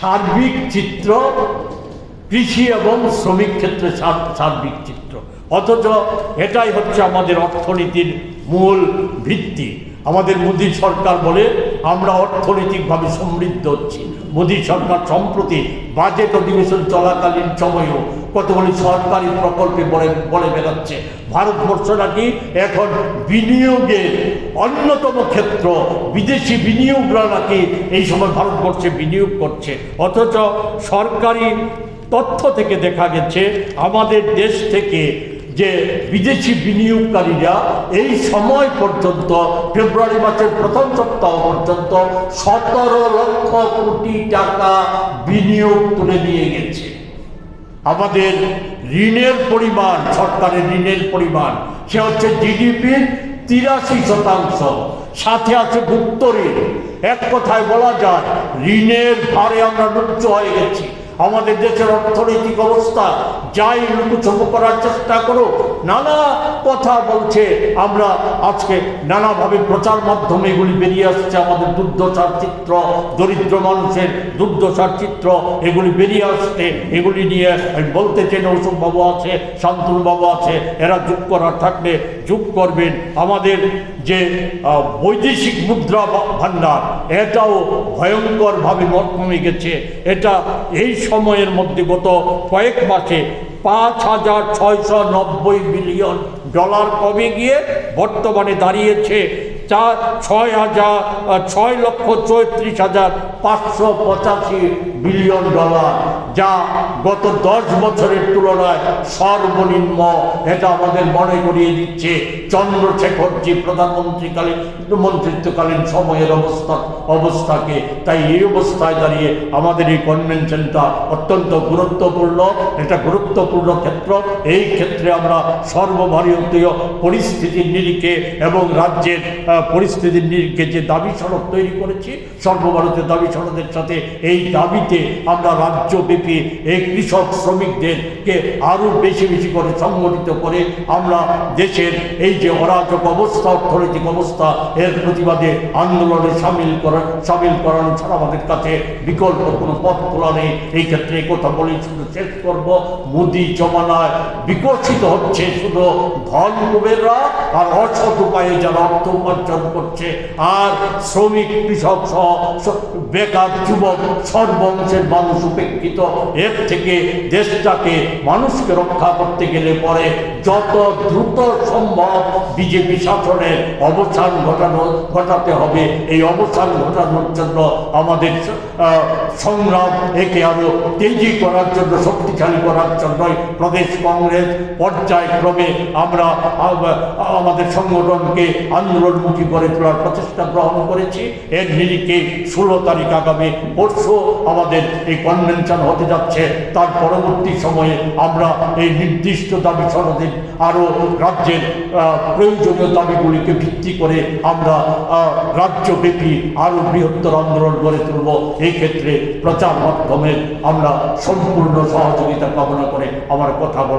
সার্বিক চিত্র, কৃষি এবং শ্রমিক ক্ষেত্রে সার্বিক চিত্র। অথচ এটাই হচ্ছে আমাদের অর্থনীতির মূল ভিত্তি। আমাদের মোদী সরকার বলে আমরা অর্থনৈতিকভাবে সমৃদ্ধ হচ্ছি। মোদী সরকার সম্প্রতি বাজেট অধিবেশন চলাকালীন সময়েও কতগুলি সরকারি প্রকল্পে বলে বলে বেড়াচ্ছে। ভারতবর্ষ নাকি এখন বিনিয়োগের অন্যতম ক্ষেত্র। বিদেশি বিনিয়োগরা নাকি এই সময় ভারতবর্ষে বিনিয়োগ করছে। অথচ সরকারি তথ্য থেকে দেখা গেছে, আমাদের দেশ থেকে যে বিদেশি বিনিয়োগকারীরা এই সময় পর্যন্ত, ফেব্রুয়ারি মাসের প্রথম সপ্তাহ পর্যন্ত সতেরো লক্ষ কোটি টাকা বিনিয়োগ তুলে নিয়ে গেছে। আমাদের ঋণের পরিমাণ, সরকারের ঋণের পরিমাণ, সে হচ্ছে জিডিপির তিরাশি শতাংশ। সাথে আছে গুপ্ত ঋণ। এক কথায় বলা যায়, ঋণের ভারে আমরা নুচ্চ হয়ে গেছি। আমাদের দেশের অর্থনৈতিক অবস্থা যাই লুকুচুপু করার চেষ্টা করো নানা কথা বলছে। আমরা আজকে নানাভাবে প্রচার মাধ্যমে এগুলি বেরিয়ে আসছে। আমাদের দুর্দশার চিত্র, দরিদ্র মানুষের দুর্দশার চিত্র, এগুলি বেরিয়ে আসছে। এগুলি নিয়ে বলতে নৌসুম বাবু আছে, শান্তনু বাবু আছে, এরা যোগ করার থাকলে যোগ করবেন। আমাদের যে বৈদেশিক মুদ্রা ভাণ্ডার এটাও ভয়ঙ্করভাবে মত কমে গেছে। এটা এই সময়ের মধ্যে গত কয়েক মাসে পাঁচ হাজার ছয়শো নব্বই বিলিয়ন ডলার কমে গিয়ে বর্তমানে দাঁড়িয়েছে? চার ছয় হাজার ছয় লক্ষ চৌত্রিশ হাজার পাঁচশো পঁচাশি বিলিয়ন ডলার, যা গত দশ বছরের তুলনায় সর্বনিম্ন, এটা আমাদের মনে করিয়ে দিচ্ছে চন্দ্রশেখরজি প্রধানমন্ত্রীকালীন, মন্ত্রিত্বকালীন সময়ের অবস্থা, অবস্থাকে। তাই এই অবস্থায় দাঁড়িয়ে আমাদের এই কনভেনশনটা অত্যন্ত গুরুত্বপূর্ণ, এটা গুরুত্বপূর্ণ ক্ষেত্র। এই ক্ষেত্রে আমরা সর্বভারতীয় পরিস্থিতির নিরিখে এবং রাজ্যের পরিস্থিতির নিরিখে যে দাবি সড়ক তৈরি করেছি সর্বভারতের দাবি সড়কের সাথে এই দাবিতে আমরা রাজ্যব্যাপী এই কৃষক শ্রমিকদেরকে আরও বেশি বেশি করে সংগঠিত করে আমরা দেশের এই যে অরাজক অবস্থা, অর্থনৈতিক অবস্থা, এর প্রতিবাদে আন্দোলনে সামিল করা, সামিল করানো ছাড়া আমাদের কাছে বিকল্প কোনো পথ খোলা নেই। এই ক্ষেত্রে কথা বলে শুধু শেষ করব। মোদি জমানায় বিকশিত হচ্ছে শুধু ধন কুবেররা আর অসৎ উপায়ে যারা অর্থ করছে। আর শ্রমিক, কৃষক সহ বেকার যুবক, সর্বংশের মানুষ উপেক্ষিত। এর থেকে দেশটাকে মানুষকে রক্ষা করতে গেলে পরে যত দ্রুত সম্ভব বিজেপি শাসনের অবসান ঘটানো, ঘটাতে হবে। এই অবসান ঘটানোর জন্য আমাদের সংগ্রাম একে আরও তেজি করার জন্য, শক্তিশালী করার জন্যই প্রদেশ কংগ্রেস পর্যায়ক্রমে আমরা আমাদের সংগঠনকে আন্দোলনমুখী করে তোলার প্রচেষ্টা গ্রহণ করেছি। এর নিরিখে ষোলো তারিখ আগামী পরশু আমাদের এই কনভেনশন হতে যাচ্ছে। তার পরবর্তী সময়ে আমরা এই নির্দিষ্ট দাবি সনদের আরও রাজ্যের প্রয়োজনীয় দাবিগুলিকে ভিত্তি করে আমরা রাজ্যব্যাপী আরও বৃহত্তর আন্দোলন গড়ে তুলব। এই ক্ষেত্রে প্রচার মাধ্যমে আমরা সম্পূর্ণ সহযোগিতা কামনা করে আমার কথা বল